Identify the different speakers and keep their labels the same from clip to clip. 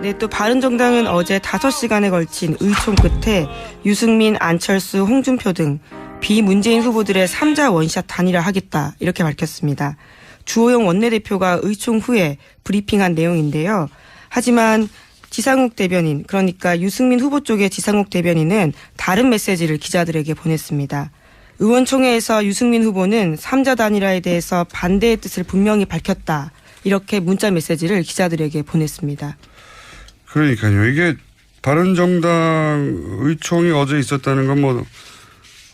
Speaker 1: 네, 또 바른정당은 어제 5시간에 걸친 의총 끝에 유승민, 안철수, 홍준표 등 비문재인 후보들의 3자 원샷 단일화 하겠다 이렇게 밝혔습니다. 주호영 원내대표가 의총 후에 브리핑한 내용인데요. 하지만 지상욱 대변인, 그러니까 유승민 후보 쪽의 지상욱 대변인은 다른 메시지를 기자들에게 보냈습니다. 의원총회에서 유승민 후보는 3자 단일화에 대해서 반대의 뜻을 분명히 밝혔다. 이렇게 문자 메시지를 기자들에게 보냈습니다.
Speaker 2: 그러니까요. 이게 바른정당 의총이 어제 있었다는 건 뭐,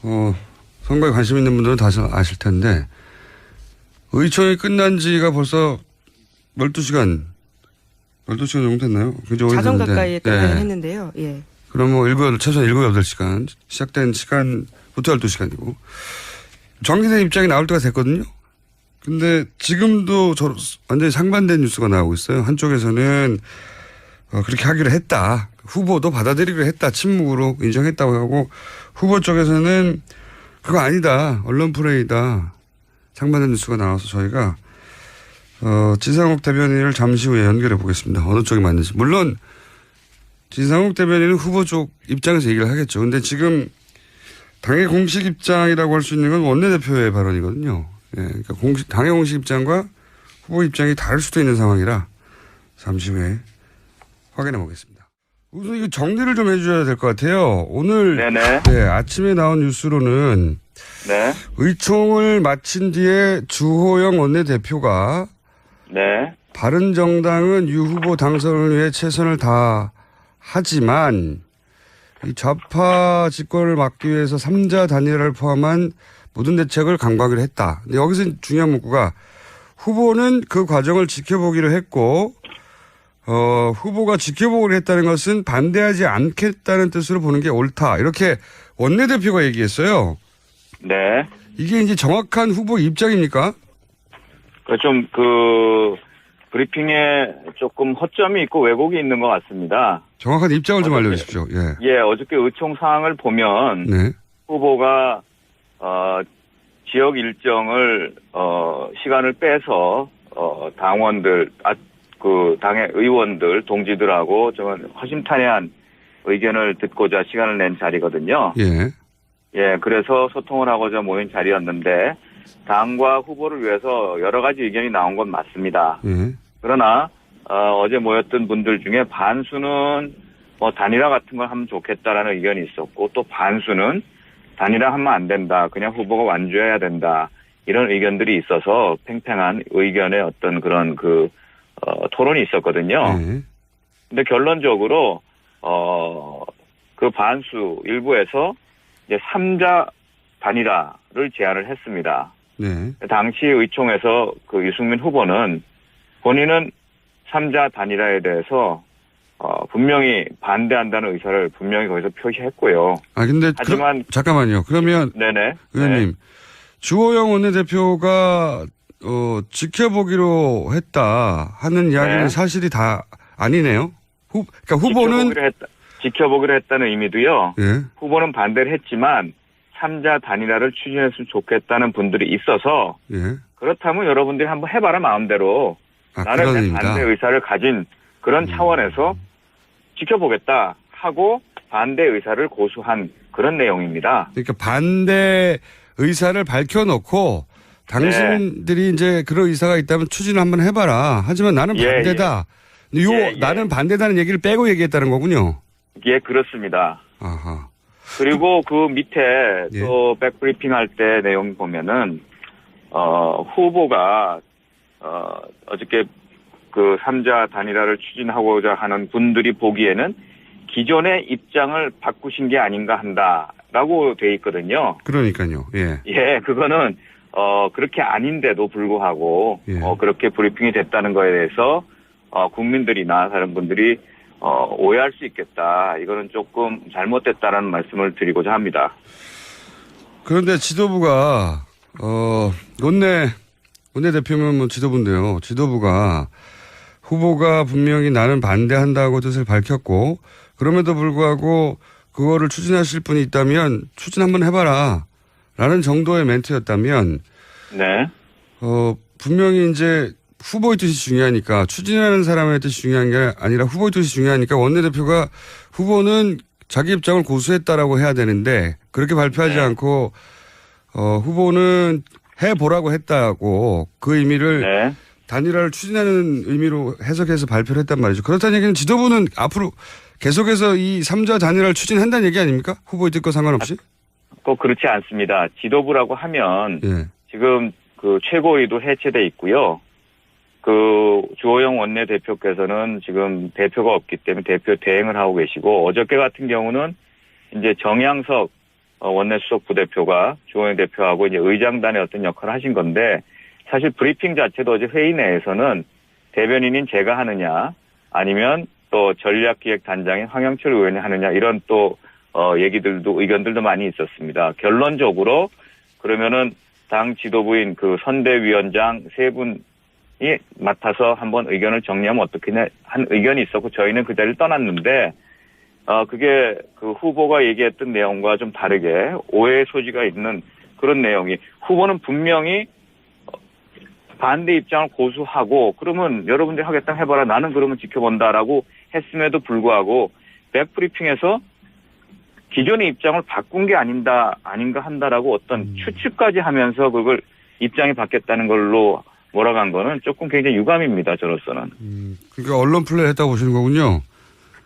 Speaker 2: 어, 선거에 관심 있는 분들은 다 아실 텐데, 의총이 끝난 지가 벌써 12시간, 12시간 정도 됐나요? 그죠?
Speaker 1: 자정
Speaker 2: 됐는데.
Speaker 1: 가까이에 끝나긴
Speaker 2: 네.
Speaker 1: 했는데요. 예.
Speaker 2: 그럼 뭐 7, 최소한 7, 8시간. 시작된 시간부터 12시간이고. 정리된 입장이 나올 때가 됐거든요. 근데 지금도 저 완전히 상반된 뉴스가 나오고 있어요. 한쪽에서는 어, 그렇게 하기로 했다. 후보도 받아들이기로 했다. 침묵으로 인정했다고 하고 후보 쪽에서는 그거 아니다. 언론 플레이다. 상반된 뉴스가 나와서 저희가 어, 지상욱 대변인을 잠시 후에 연결해 보겠습니다. 어느 쪽이 맞는지. 물론 지상욱 대변인은 후보 쪽 입장에서 얘기를 하겠죠. 근데 지금 당의 공식 입장이라고 할 수 있는 건 원내대표의 발언이거든요. 예, 그러니까 공식, 당의 공식 입장과 후보 입장이 다를 수도 있는 상황이라 잠시 후에 확인해 보겠습니다. 우선 이거 정리를 좀 해줘야 될 것 같아요. 오늘
Speaker 3: 네네.
Speaker 2: 네, 아침에 나온 뉴스로는
Speaker 3: 네.
Speaker 2: 의총을 마친 뒤에 주호영 원내대표가
Speaker 3: 네.
Speaker 2: 바른정당은 유 후보 당선을 위해 최선을 다하지만 이 좌파 집권을 막기 위해서 삼자 단일화를 포함한 모든 대책을 강구하기로 했다. 근데 여기서 중요한 문구가 후보는 그 과정을 지켜보기로 했고 어, 후보가 지켜보기로 했다는 것은 반대하지 않겠다는 뜻으로 보는 게 옳다. 이렇게 원내대표가 얘기했어요.
Speaker 3: 네.
Speaker 2: 이게 이제 정확한 후보 입장입니까?
Speaker 3: 그 좀, 그, 브리핑에 조금 허점이 있고 왜곡이 있는 것 같습니다.
Speaker 2: 정확한 입장을 좀
Speaker 3: 어떻게-
Speaker 2: 알려주십시오. 예.
Speaker 3: 예, 어저께 의총 사항을 보면
Speaker 2: 네.
Speaker 3: 후보가, 어, 지역 일정을, 어, 시간을 빼서, 어, 당원들, 아, 그, 당의 의원들, 동지들하고 좀 허심탄회한 의견을 듣고자 시간을 낸 자리거든요.
Speaker 2: 예.
Speaker 3: 예, 그래서 소통을 하고자 모인 자리였는데 당과 후보를 위해서 여러 가지 의견이 나온 건 맞습니다.
Speaker 2: 예.
Speaker 3: 그러나 어, 제 모였던 분들 중에 반수는 뭐 단일화 같은 걸 하면 좋겠다라는 의견이 있었고 또 반수는 단일화 하면 안 된다. 그냥 후보가 완주해야 된다. 이런 의견들이 있어서 팽팽한 의견의 어떤 그런 그 어, 토론이 있었거든요.
Speaker 2: 예.
Speaker 3: 근데 결론적으로 어 그 반수 일부에서 이제 3자 단일화를 제안을 했습니다.
Speaker 2: 네.
Speaker 3: 당시 의총에서 그 유승민 후보는 본인은 3자 단일화에 대해서 어 분명히 반대한다는 의사를 분명히 거기서 표시했고요.
Speaker 2: 아 근데
Speaker 3: 하지만-
Speaker 2: 그, 잠깐만요. 그러면
Speaker 3: 네네.
Speaker 2: 의원님 주호영 원내대표가 어, 지켜보기로 했다 하는 이야기는
Speaker 3: 네.
Speaker 2: 사실이 다 아니네요. 후, 그러니까 후보는
Speaker 3: 지켜보기로, 했다, 지켜보기로 했다는 의미도요.
Speaker 2: 예.
Speaker 3: 후보는 반대를 했지만 3자 단일화를 추진했으면 좋겠다는 분들이 있어서
Speaker 2: 예.
Speaker 3: 그렇다면 여러분들이 한번 해봐라 마음대로
Speaker 2: 아,
Speaker 3: 나는.
Speaker 2: 음.
Speaker 3: 반대 의사를 가진 그런 차원에서 지켜보겠다 하고 반대 의사를 고수한 그런 내용입니다.
Speaker 2: 그러니까 반대 의사를 밝혀놓고 당신들이 이제 그런 의사가 있다면 추진을 한번 해봐라. 하지만 나는
Speaker 3: 예,
Speaker 2: 반대다. 요
Speaker 3: 예, 예.
Speaker 2: 나는 반대다는 얘기를 빼고 얘기했다는 거군요.
Speaker 3: 예, 그렇습니다.
Speaker 2: 아하.
Speaker 3: 그리고 그 밑에
Speaker 2: 예.
Speaker 3: 또 백브리핑 할 때 내용 보면은 어 후보가 어 어저께 그 삼자 단일화를 추진하고자 하는 분들이 보기에는 기존의 입장을 바꾸신 게 아닌가 한다라고 돼 있거든요.
Speaker 2: 그러니까요. 예.
Speaker 3: 예, 그거는 어 그렇게 아닌데도 불구하고
Speaker 2: 예.
Speaker 3: 어 그렇게 브리핑이 됐다는 거에 대해서 어 국민들이나 다른 분들이 어 오해할 수 있겠다. 이거는 조금 잘못됐다라는 말씀을 드리고자 합니다.
Speaker 2: 그런데 지도부가 어 원내 원내 대표면 뭐 지도부인데요. 지도부가 후보가 분명히 나는 반대한다고 뜻을 밝혔고 그럼에도 불구하고 그거를 추진하실 분이 있다면 추진 한번 해봐라 라는 정도의 멘트였다면
Speaker 3: 네.
Speaker 2: 어 분명히 이제 후보의 뜻이 중요하니까 추진하는 사람의 뜻이 중요한 게 아니라 후보의 뜻이 중요하니까 원내대표가 후보는 자기 입장을 고수했다라고 해야 되는데 그렇게 발표하지
Speaker 3: 네.
Speaker 2: 않고 어, 후보는 해보라고 했다고 그 의미를
Speaker 3: 네.
Speaker 2: 단일화를 추진하는 의미로 해석해서 발표를 했단 말이죠. 그렇다는 얘기는 지도부는 앞으로 계속해서 이 3자 단일화를 추진한다는 얘기 아닙니까? 후보의 뜻과 상관없이?
Speaker 3: 꼭 그렇지 않습니다. 지도부라고 하면
Speaker 2: 예.
Speaker 3: 지금 그 최고위도 해체돼 있고요. 그 주호영 원내대표께서는 지금 대표가 없기 때문에 대표 대행을 하고 계시고 어저께 같은 경우는 이제 정양석 어, 원내수석 부대표가 주호영 대표하고 이제 의장단의 어떤 역할을 하신 건데 사실 브리핑 자체도 어제 회의 내에서는 대변인인 제가 하느냐 아니면 또 전략기획단장인 황영철 의원이 하느냐 이런 또 어, 얘기들도 의견들도 많이 있었습니다. 결론적으로 그러면은 당 지도부인 그 선대위원장 세 분이 맡아서 한번 의견을 정리하면 어떻겠냐 한 의견이 있었고 저희는 그 자리를 떠났는데 어 그게 그 후보가 얘기했던 내용과 좀 다르게 오해의 소지가 있는 그런 내용이 후보는 분명히 어, 반대 입장을 고수하고 그러면 여러분들이 하겠다 해봐라 나는 그러면 지켜본다라고 했음에도 불구하고 백브리핑에서 기존의 입장을 바꾼 게 아닌다 아닌가 한다라고 어떤 추측까지 하면서 그걸 입장이 바뀌었다는 걸로 몰아간 거는 조금 굉장히 유감입니다 저로서는
Speaker 2: 그러니까 언론 플레이 했다고 보시는 거군요.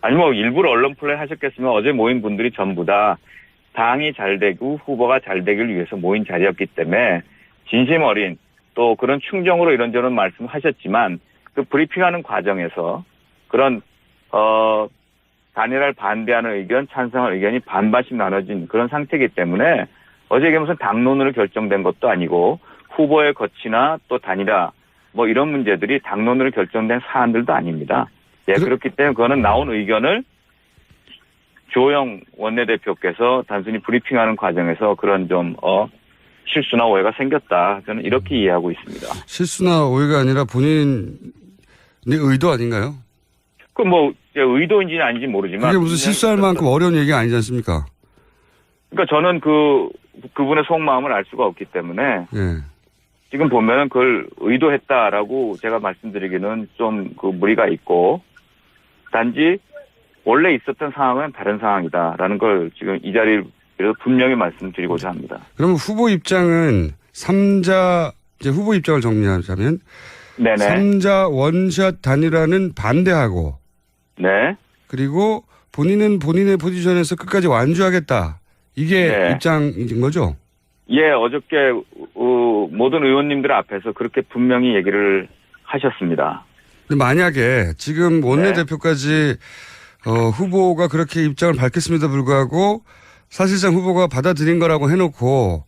Speaker 3: 아니 뭐 일부러 언론 플레이 하셨겠으면 어제 모인 분들이 전부 다 당이 잘 되고 후보가 잘 되기를 위해서 모인 자리였기 때문에 진심 어린 또 그런 충정으로 이런저런 말씀하셨지만 그 브리핑하는 과정에서 그런 어 단일화를 반대하는 의견, 찬성하는 의견이 반반씩 나눠진 그런 상태이기 때문에 어제 이게 무슨 당론으로 결정된 것도 아니고 후보의 거치나 또 단일화 뭐 이런 문제들이 당론으로 결정된 사안들도 아닙니다. 예,
Speaker 2: 그-
Speaker 3: 그렇기 때문에 그거는 나온 의견을 조영 원내대표께서 단순히 브리핑하는 과정에서 그런 좀, 어, 실수나 오해가 생겼다. 저는 이렇게 이해하고 있습니다.
Speaker 2: 실수나 오해가 아니라 본인의 의도 아닌가요?
Speaker 3: 그 뭐, 의도인지는 아닌지 모르지만.
Speaker 2: 그게 무슨 실수할 만큼 어려운 얘기가 아니지 않습니까?
Speaker 3: 그러니까 저는 그, 그분의 속마음을 알 수가 없기 때문에
Speaker 2: 예.
Speaker 3: 지금 보면은 그걸 의도했다라고 제가 말씀드리기는 좀 그 무리가 있고 단지 원래 있었던 상황은 다른 상황이다라는 걸 지금 이 자리에서 분명히 말씀드리고자 합니다.
Speaker 2: 그러면 후보 입장은 3자, 이제 후보 입장을 정리하자면
Speaker 3: 네네.
Speaker 2: 3자 원샷 단일화는 반대하고
Speaker 3: 네.
Speaker 2: 그리고 본인은 본인의 포지션에서 끝까지 완주하겠다. 이게
Speaker 3: 네.
Speaker 2: 입장인 거죠?
Speaker 3: 예, 어저께 어, 모든 의원님들 앞에서 그렇게 분명히 얘기를 하셨습니다.
Speaker 2: 근데 만약에 지금
Speaker 3: 네.
Speaker 2: 원내대표까지 어, 후보가 그렇게 입장을 밝혔음에도 불구하고 사실상 후보가 받아들인 거라고 해놓고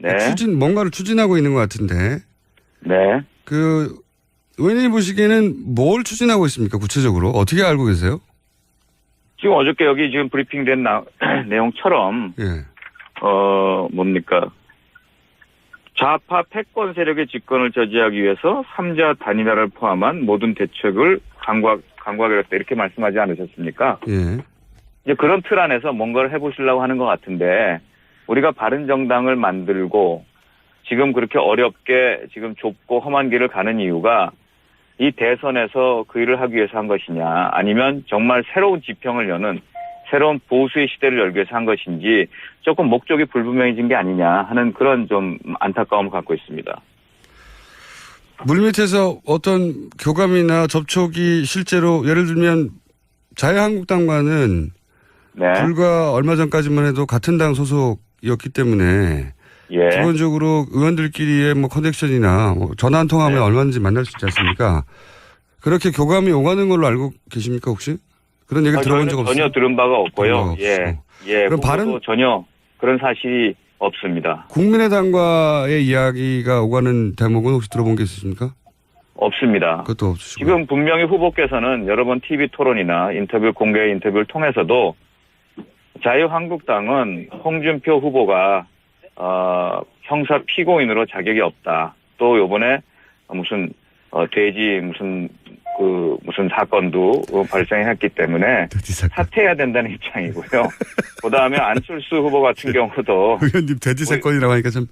Speaker 3: 네.
Speaker 2: 추진 뭔가를 추진하고 있는 것 같은데
Speaker 3: 네.
Speaker 2: 그 의원님 보시기에는 뭘 추진하고 있습니까? 구체적으로 어떻게 알고 계세요?
Speaker 3: 지금 어저께 여기 지금 브리핑된 나- 내용처럼
Speaker 2: 예.
Speaker 3: 어 뭡니까 좌파 패권 세력의 집권을 저지하기 위해서 삼자 단일화를 포함한 모든 대책을 강구하, 강구하겠다 이렇게 말씀하지 않으셨습니까?
Speaker 2: 예.
Speaker 3: 이제 그런 틀 안에서 뭔가를 해보시려고 하는 것 같은데 우리가 바른 정당을 만들고 지금 그렇게 어렵게 지금 좁고 험한 길을 가는 이유가 이 대선에서 그 일을 하기 위해서 한 것이냐 아니면 정말 새로운 지평을 여는 새로운 보수의 시대를 열기 위해서 한 것인지 조금 목적이 불분명해진 게 아니냐 하는 그런 좀 안타까움을 갖고 있습니다.
Speaker 2: 물밑에서 어떤 교감이나 접촉이 실제로 예를 들면 자유한국당과는
Speaker 3: 네.
Speaker 2: 불과 얼마 전까지만 해도 같은 당 소속이었기 때문에
Speaker 3: 예.
Speaker 2: 기본적으로 의원들끼리의 뭐 커넥션이나 뭐 전화 한 통하면
Speaker 3: 네.
Speaker 2: 얼마든지 만날 수 있지 않습니까? 그렇게 교감이 오가는 걸로 알고 계십니까 혹시? 그런 얘기
Speaker 3: 아,
Speaker 2: 들어본 적 없어요?
Speaker 3: 전혀 들은 바가 없고요. 예. 예.
Speaker 2: 그럼
Speaker 3: 그럼
Speaker 2: 바른-
Speaker 3: 전혀 그런 사실이 없습니다.
Speaker 2: 국민의당과의 이야기가 오가는 대목은 혹시 들어본 게 있으십니까?
Speaker 3: 없습니다.
Speaker 2: 그것도 없으시고.
Speaker 3: 지금 분명히 후보께서는 여러 번 TV 토론이나 인터뷰 공개 인터뷰를 통해서도 자유한국당은 홍준표 후보가 어, 형사 피고인으로 자격이 없다. 또 요번에 무슨 어, 돼지 무슨 그 무슨 사건도 어, 발생했기 때문에
Speaker 2: 사건.
Speaker 3: 사퇴해야 된다는 입장이고요. 그다음에 안철수 후보 같은 경우도
Speaker 2: 의원님 돼지 사건이라고 하니까 좀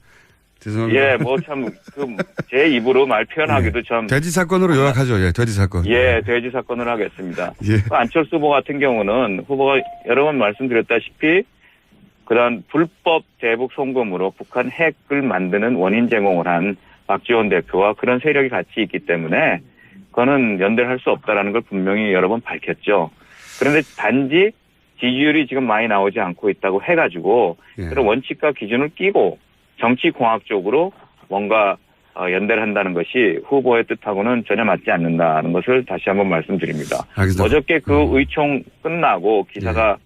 Speaker 2: 죄송합니다.
Speaker 3: 예, 뭐 참 그 제 입으로 말 표현하기도 참
Speaker 2: 돼지 사건으로 요약하죠. 예, 돼지 사건.
Speaker 3: 예, 돼지 사건을 하겠습니다.
Speaker 2: 예.
Speaker 3: 그 안철수 후보 같은 경우는 후보가 여러 번 말씀드렸다시피 그런 불법 대북 송금으로 북한 핵을 만드는 원인 제공을 한 박지원 대표와 그런 세력이 같이 있기 때문에 그거는 연대를 할 수 없다라는 걸 분명히 여러 번 밝혔죠. 그런데 단지 지지율이 지금 많이 나오지 않고 있다고 해가지고
Speaker 2: 예.
Speaker 3: 그런 원칙과 기준을 끼고 정치 공학적으로 뭔가 어, 연대를 한다는 것이 후보의 뜻하고는 전혀 맞지 않는다는 것을 다시 한번 말씀드립니다.
Speaker 2: 알겠습니다.
Speaker 3: 어저께 그
Speaker 2: 음.
Speaker 3: 의총 끝나고 기사가 아,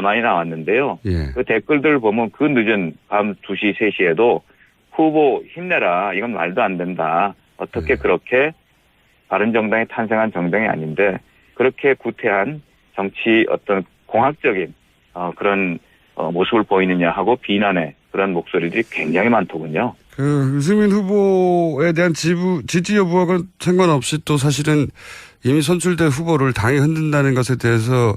Speaker 3: 많이 나왔는데요.
Speaker 2: 예.
Speaker 3: 그 댓글들 보면 그 늦은 밤 2시, 3시에도 후보 힘내라. 이건 말도 안 된다. 어떻게
Speaker 2: 네.
Speaker 3: 그렇게 바른정당이 탄생한 정당이 아닌데 그렇게 구태한 정치 어떤 공학적인 어, 그런 어, 모습을 보이느냐 하고 비난의 그런 목소리들이 굉장히 많더군요.
Speaker 2: 그 유승민 후보에 대한 지부, 지지 여부와는 상관없이 또 사실은 이미 선출된 후보를 당이 흔든다는 것에 대해서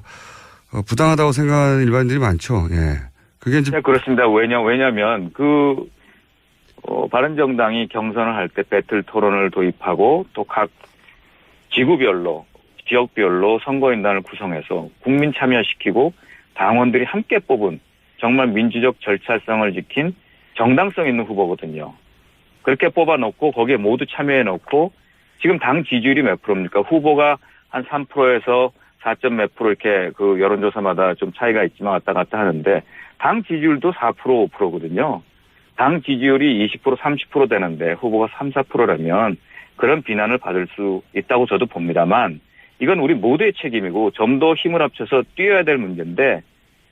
Speaker 2: 어, 부당하다고 생각하는 일반인들이 많죠. 예. 그게 이제
Speaker 3: 네, 그렇습니다. 왜냐, 왜냐면 그, 어, 바른정당이 경선을 할 때 배틀 토론을 도입하고 또 각 지구별로, 지역별로 선거인단을 구성해서 국민 참여시키고 당원들이 함께 뽑은 정말 민주적 절차성을 지킨 정당성 있는 후보거든요. 그렇게 뽑아놓고 거기에 모두 참여해놓고 지금 당 지지율이 몇 프로입니까? 후보가 한 3%에서 4점 몇 프로 이렇게 그 여론조사마다 좀 차이가 있지만 왔다 갔다 하는데 당 지지율도 4% 5%거든요. 당 지지율이 20% 30% 되는데 후보가 3, 4%라면 그런 비난을 받을 수 있다고 저도 봅니다만 이건 우리 모두의 책임이고 좀 더 힘을 합쳐서 뛰어야 될 문제인데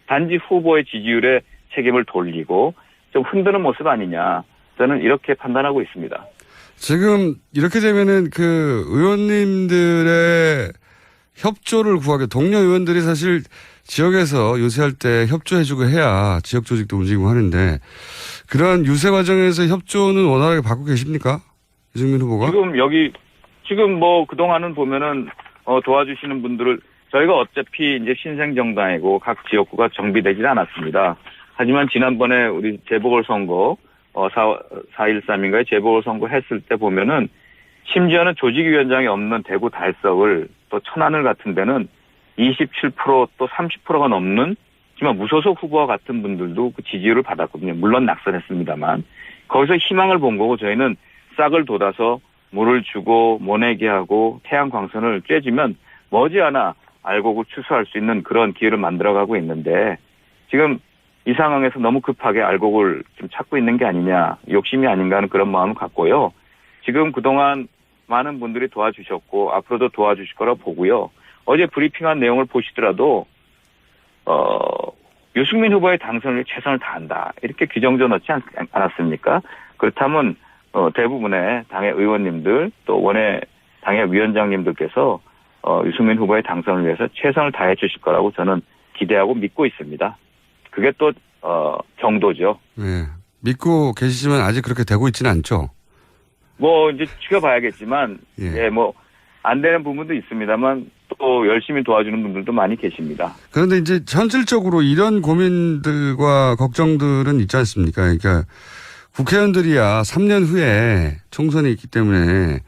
Speaker 3: 단지 후보의 지지율에 책임을 돌리고 좀 흔드는 모습 아니냐 저는 이렇게 판단하고 있습니다.
Speaker 2: 지금 이렇게 되면은 그 의원님들의 협조를 구하게 동료 의원들이 사실 지역에서 유세할 때 협조해주고 해야 지역 조직도 움직이고 하는데 그러한 유세 과정에서 협조는 원활하게 받고 계십니까? 유승민 후보가?
Speaker 3: 지금 여기 지금 뭐 그동안은 보면은 어, 도와주시는 분들을 저희가 어차피 이제 신생 정당이고 각 지역구가 정비되지 않았습니다. 하지만 지난번에 우리 재보궐 선거 어 4, 4.13인가에 재보궐 선거 했을 때 보면은 심지어는 조직위원장이 없는 대구 달석을 또 천안을 같은 데는 27%또 30%가 넘는 하지만 무소속 후보와 같은 분들도 그 지지율을 받았거든요. 물론 낙선했습니다만 거기서 희망을 본 거고 저희는 싹을 돋아서 물을 주고 모내게 하고 태양 광선을 쬐주면 머지않아 알곡을 추수할 수 있는 그런 기회를 만들어가고 있는데 지금 이 상황에서 너무 급하게 알곡을 좀 찾고 있는 게 아니냐 욕심이 아닌가 하는 그런 마음을 갖고요. 지금 그동안 많은 분들이 도와주셨고 앞으로도 도와주실 거라 보고요. 어제 브리핑한 내용을 보시더라도 어 유승민 후보의 당선을 최선을 다한다 이렇게 규정져 않, 않았습니까? 그렇다면 어, 대부분의 당의 의원님들 또 원외 당의 위원장님들께서 어, 유승민 후보의 당선을 위해서 최선을 다해 주실 거라고 저는 기대하고 믿고 있습니다. 그게 또 어, 정도죠.
Speaker 2: 네. 믿고 계시지만 아직 그렇게 되고 있지는 않죠.
Speaker 3: 뭐 이제 지켜봐야겠지만
Speaker 2: 예.
Speaker 3: 예, 뭐 안 되는 부분도 있습니다만 또 열심히 도와주는 분들도 많이 계십니다.
Speaker 2: 그런데 이제 현실적으로 이런 고민들과 걱정들은 있지 않습니까? 그러니까 국회의원들이야 3년 후에 총선이 있기 때문에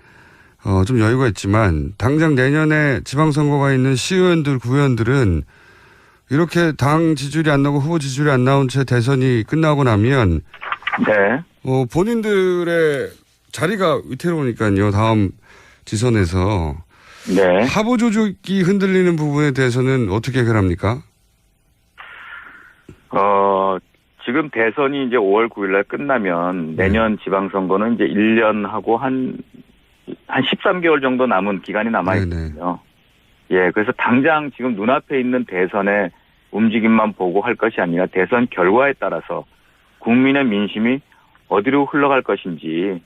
Speaker 2: 어, 좀 여유가 있지만 당장 내년에 지방선거가 있는 시의원들, 구의원들은 이렇게 당 지지율이 안 나고 후보 지지율이 안 나온 채 대선이 끝나고 나면
Speaker 3: 네.
Speaker 2: 어, 본인들의 자리가 위태로우니까요. 다음 지선에서
Speaker 3: 네.
Speaker 2: 하부 조직이 흔들리는 부분에 대해서는 어떻게 해결합니까?
Speaker 3: 어, 지금 대선이 이제 5월 9일 날 끝나면
Speaker 2: 네.
Speaker 3: 내년 지방선거는 이제 1년 하고 한, 한 13개월 정도 남은 기간이 남아있거든요. 예, 그래서 당장 지금 눈앞에 있는 대선의 움직임만 보고 할 것이 아니라 대선 결과에 따라서 국민의 민심이 어디로 흘러갈 것인지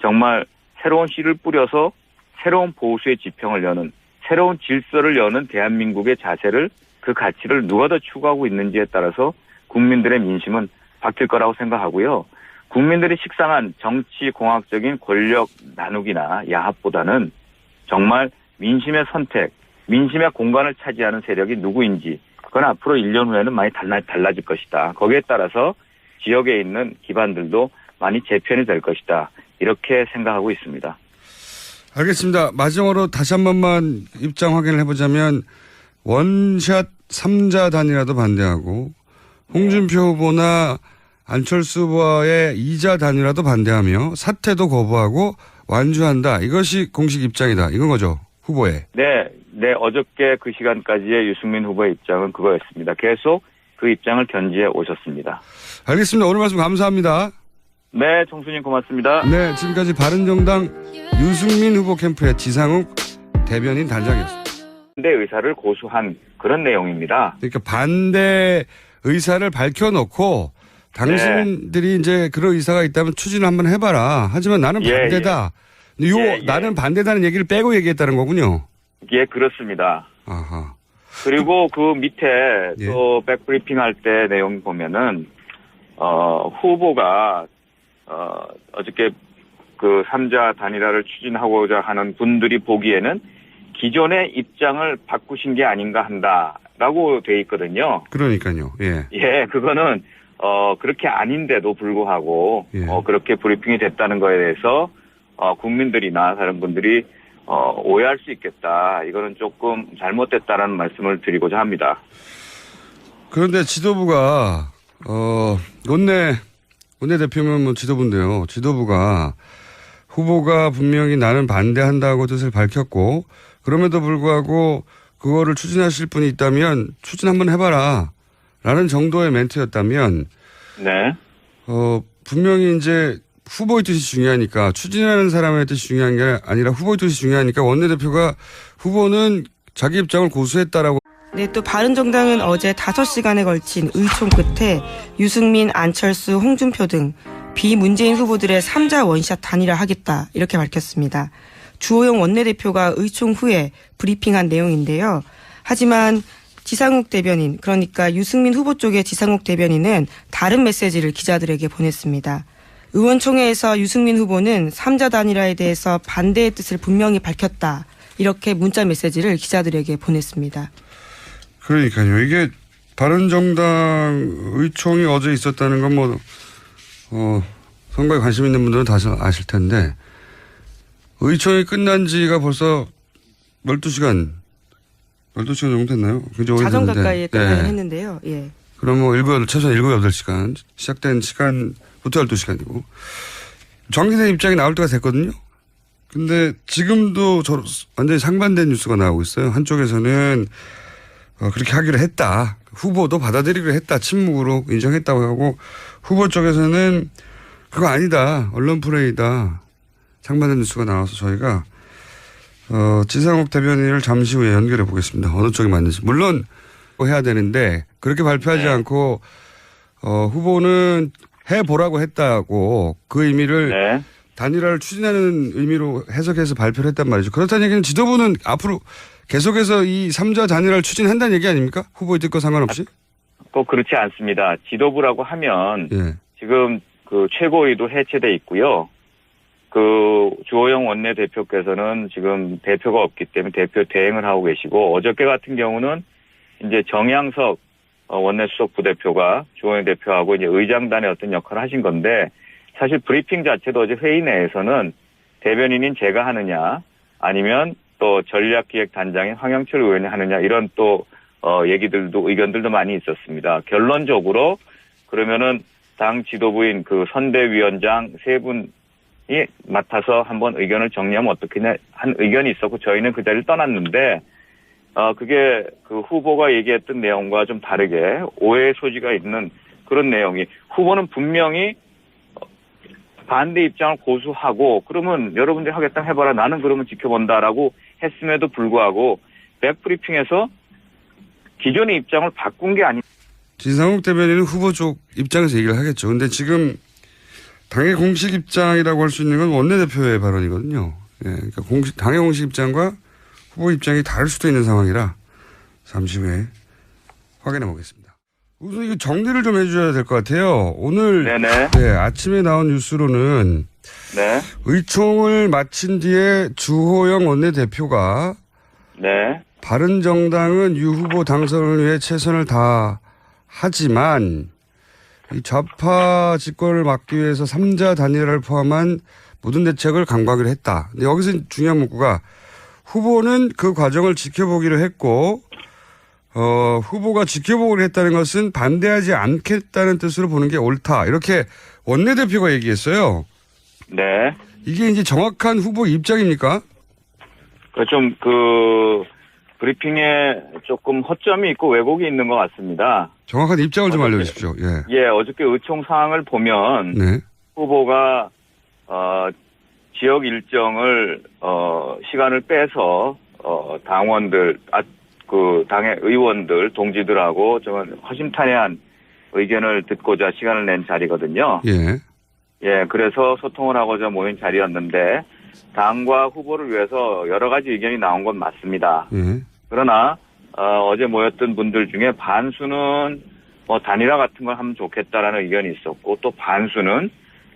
Speaker 3: 정말 새로운 씨를 뿌려서 새로운 보수의 지평을 여는 새로운 질서를 여는 대한민국의 자세를 그 가치를 누가 더 추구하고 있는지에 따라서 국민들의 민심은 바뀔 거라고 생각하고요. 국민들이 식상한 정치 공학적인 권력 나누기나 야합보다는 정말 민심의 선택, 민심의 공간을 차지하는 세력이 누구인지 그건 앞으로 1년 후에는 많이 달라, 달라질 것이다. 거기에 따라서 지역에 있는 기반들도 많이 재편이 될 것이다. 이렇게 생각하고 있습니다.
Speaker 2: 알겠습니다. 마지막으로 다시 한 번만 입장 확인을 해보자면 원샷 3자 단이라도 반대하고 홍준표 후보나 안철수 후보의 2자 단이라도 반대하며 사퇴도 거부하고 완주한다. 이것이 공식 입장이다. 이건 거죠. 후보의.
Speaker 3: 네, 네, 어저께 그 시간까지의 유승민 후보의 입장은 그거였습니다. 계속 그 입장을 견지해 오셨습니다.
Speaker 2: 알겠습니다. 오늘 말씀 감사합니다.
Speaker 3: 네, 총수님 고맙습니다.
Speaker 2: 네, 지금까지 바른정당 유승민 후보 캠프의 지상욱 대변인 단장이었습니다.
Speaker 3: 반대 의사를 고수한 그런 내용입니다.
Speaker 2: 그러니까 반대 의사를 밝혀놓고 당신들이 이제 그런 의사가 있다면 추진을 한번 해봐라. 하지만 나는
Speaker 3: 예,
Speaker 2: 반대다. 요
Speaker 3: 예, 예.
Speaker 2: 나는 반대다는 얘기를 빼고 얘기했다는 거군요.
Speaker 3: 예, 그렇습니다.
Speaker 2: 아하.
Speaker 3: 그리고 그 밑에
Speaker 2: 예.
Speaker 3: 또 백브리핑 할 때 내용 보면은 어 후보가 어 어저께 그 삼자 단일화를 추진하고자 하는 분들이 보기에는 기존의 입장을 바꾸신 게 아닌가 한다라고 돼 있거든요.
Speaker 2: 그러니까요. 예.
Speaker 3: 예, 그거는 어 그렇게 아닌데도 불구하고
Speaker 2: 예.
Speaker 3: 어 그렇게 브리핑이 됐다는 거에 대해서 어 국민들이나 다른 분들이 어 오해할 수 있겠다. 이거는 조금 잘못됐다라는 말씀을 드리고자 합니다.
Speaker 2: 그런데 지도부가 어 원내 원내 대표면 뭐 지도부인데요. 지도부가 후보가 분명히 나는 반대한다고 뜻을 밝혔고 그럼에도 불구하고 그거를 추진하실 분이 있다면 추진 한번 해봐라 라는 정도의 멘트였다면
Speaker 3: 네.
Speaker 2: 어 분명히 이제 후보의 뜻이 중요하니까 추진하는 사람의 뜻이 중요한 게 아니라 후보의 뜻이 중요하니까 원내대표가 후보는 자기 입장을 고수했다라고
Speaker 1: 네, 또 바른정당은 어제 5시간에 걸친 의총 끝에 유승민, 안철수, 홍준표 등 비문재인 후보들의 3자 원샷 단일화 하겠다 이렇게 밝혔습니다. 주호영 원내대표가 의총 후에 브리핑한 내용인데요. 하지만 지상욱 대변인, 그러니까 유승민 후보 쪽의 지상욱 대변인은 다른 메시지를 기자들에게 보냈습니다. 의원총회에서 유승민 후보는 3자 단일화에 대해서 반대의 뜻을 분명히 밝혔다. 이렇게 문자 메시지를 기자들에게 보냈습니다.
Speaker 2: 그러니까요. 이게 바른정당 의총이 어제 있었다는 건 뭐, 어, 선거에 관심 있는 분들은 다 아실 텐데, 의총이 끝난 지가 벌써 12시간, 12시간 정도 됐나요? 그죠?
Speaker 1: 자정
Speaker 2: 오래됐는데.
Speaker 1: 가까이에 끝나긴
Speaker 2: 네.
Speaker 1: 했는데요. 예.
Speaker 2: 그럼 뭐, 7, 최소한 7, 8시간. 시작된 시간부터 12시간이고. 정기된 입장이 나올 때가 됐거든요. 근데 지금도 저 완전히 상반된 뉴스가 나오고 있어요. 한쪽에서는 어, 그렇게 하기로 했다. 후보도 받아들이기로 했다. 침묵으로 인정했다고 하고 후보 쪽에서는 그거 아니다. 언론 플레이다. 상반된 뉴스가 나와서 저희가 어, 지상욱 대변인을 잠시 후에 연결해 보겠습니다. 어느 쪽이 맞는지. 물론 해야 되는데 그렇게 발표하지
Speaker 3: 네.
Speaker 2: 않고 어, 후보는 해보라고 했다고 그 의미를
Speaker 3: 네.
Speaker 2: 단일화를 추진하는 의미로 해석해서 발표를 했단 말이죠. 그렇다는 얘기는 지도부는 앞으로 계속해서 이 3자 단일화를 추진한다는 얘기 아닙니까? 후보의 뜻과 상관없이?
Speaker 3: 꼭 그렇지 않습니다. 지도부라고 하면
Speaker 2: 예.
Speaker 3: 지금 그 최고위도 해체돼 있고요. 그 주호영 원내대표께서는 지금 대표가 없기 때문에 대표 대행을 하고 계시고 어저께 같은 경우는 이제 정양석 어, 원내수석 부대표가 주호영 대표하고 이제 의장단의 어떤 역할을 하신 건데 사실 브리핑 자체도 어제 회의 내에서는 대변인인 제가 하느냐 아니면 또 전략기획단장인 황영철 의원이 하느냐 이런 또 어, 얘기들도 의견들도 많이 있었습니다. 결론적으로 그러면은 당 지도부인 그 선대위원장 세 분이 맡아서 한번 의견을 정리하면 어떻겠냐 한 의견이 있었고 저희는 그 자리를 떠났는데 어 그게 그 후보가 얘기했던 내용과 좀 다르게 오해의 소지가 있는 그런 내용이 후보는 분명히 어, 반대 입장을 고수하고 그러면 여러분들이 하겠다면 해봐라 나는 그러면 지켜본다라고 했음에도 불구하고 백브리핑에서 기존의 입장을 바꾼 게 아니
Speaker 2: 진상욱 대변인은 후보 쪽 입장에서 얘기를 하겠죠. 근데 지금 당의 공식 입장이라고 할 수 있는 건 원내대표의 발언이거든요. 예, 그러니까 공식, 당의 공식 입장과 후보 입장이 다를 수도 있는 상황이라 잠시 후에 확인해 보겠습니다. 우선 이거 정리를 좀 해줘야 될 것 같아요. 오늘
Speaker 3: 네네
Speaker 2: 네, 아침에 나온 뉴스로는
Speaker 3: 네
Speaker 2: 의총을 마친 뒤에 주호영 원내대표가
Speaker 3: 네.
Speaker 2: 바른정당은 유 후보 당선을 위해 최선을 다 하지만 이 좌파 집권을 막기 위해서 3자 단일화를 포함한 모든 대책을 강구하기로 했다. 근데 여기서 중요한 문구가 후보는 그 과정을 지켜보기로 했고 어, 후보가 지켜보기로 했다는 것은 반대하지 않겠다는 뜻으로 보는 게 옳다. 이렇게 원내대표가 얘기했어요.
Speaker 3: 네.
Speaker 2: 이게 이제 정확한 후보 입장입니까?
Speaker 3: 좀 그 브리핑에 조금 허점이 있고 왜곡이 있는 것 같습니다.
Speaker 2: 정확한 입장을 좀
Speaker 3: 어떻게-
Speaker 2: 알려주십시오. 예.
Speaker 3: 예, 어저께 의총 사항을 보면
Speaker 2: 네.
Speaker 3: 후보가 어 지역 일정을 어 시간을 빼서 어 당원들 아 그 당의 의원들 동지들하고 좀 허심탄회한 의견을 듣고자 시간을 낸 자리거든요.
Speaker 2: 예.
Speaker 3: 예, 그래서 소통을 하고자 모인 자리였는데 당과 후보를 위해서 여러 가지 의견이 나온 건 맞습니다.
Speaker 2: 예.
Speaker 3: 그러나 어, 어제 모였던 분들 중에 반수는 뭐 단일화 같은 걸 하면 좋겠다라는 의견이 있었고 또 반수는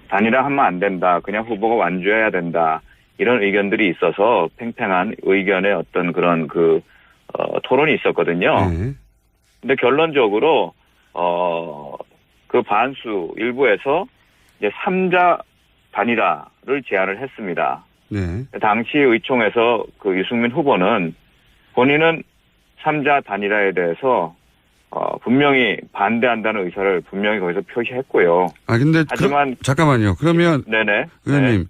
Speaker 3: 단일화 하면 안 된다. 그냥 후보가 완주해야 된다. 이런 의견들이 있어서 팽팽한 의견의 어떤 그런 그 어, 토론이 있었거든요.
Speaker 2: 예.
Speaker 3: 근데 결론적으로 어 그 반수 일부에서 이제 3자 단일화를 제안을 했습니다.
Speaker 2: 네.
Speaker 3: 당시 의총에서 그 유승민 후보는 본인은 3자 단일화에 대해서 어 분명히 반대한다는 의사를 분명히 거기서 표시했고요.
Speaker 2: 아 근데
Speaker 3: 하지만-
Speaker 2: 그, 잠깐만요. 그러면
Speaker 3: 네네.
Speaker 2: 의원님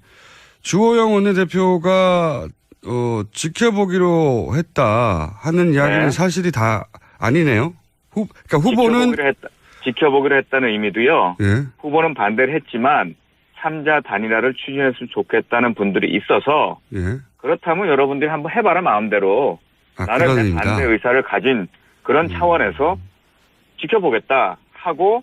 Speaker 2: 주호영 원내대표가 어, 지켜보기로 했다 하는 이야기는
Speaker 3: 네.
Speaker 2: 사실이 다 아니네요. 후, 그러니까
Speaker 3: 네.
Speaker 2: 후보는
Speaker 3: 지켜보기로, 했다, 지켜보기로 했다는 의미도요.
Speaker 2: 예,
Speaker 3: 후보는 반대를 했지만 3자 단일화를 추진했으면 좋겠다는 분들이 있어서
Speaker 2: 예.
Speaker 3: 그렇다면 여러분들이 한번 해봐라 마음대로
Speaker 2: 아,
Speaker 3: 나는. 반대 의사를 가진 그런 차원에서 지켜보겠다 하고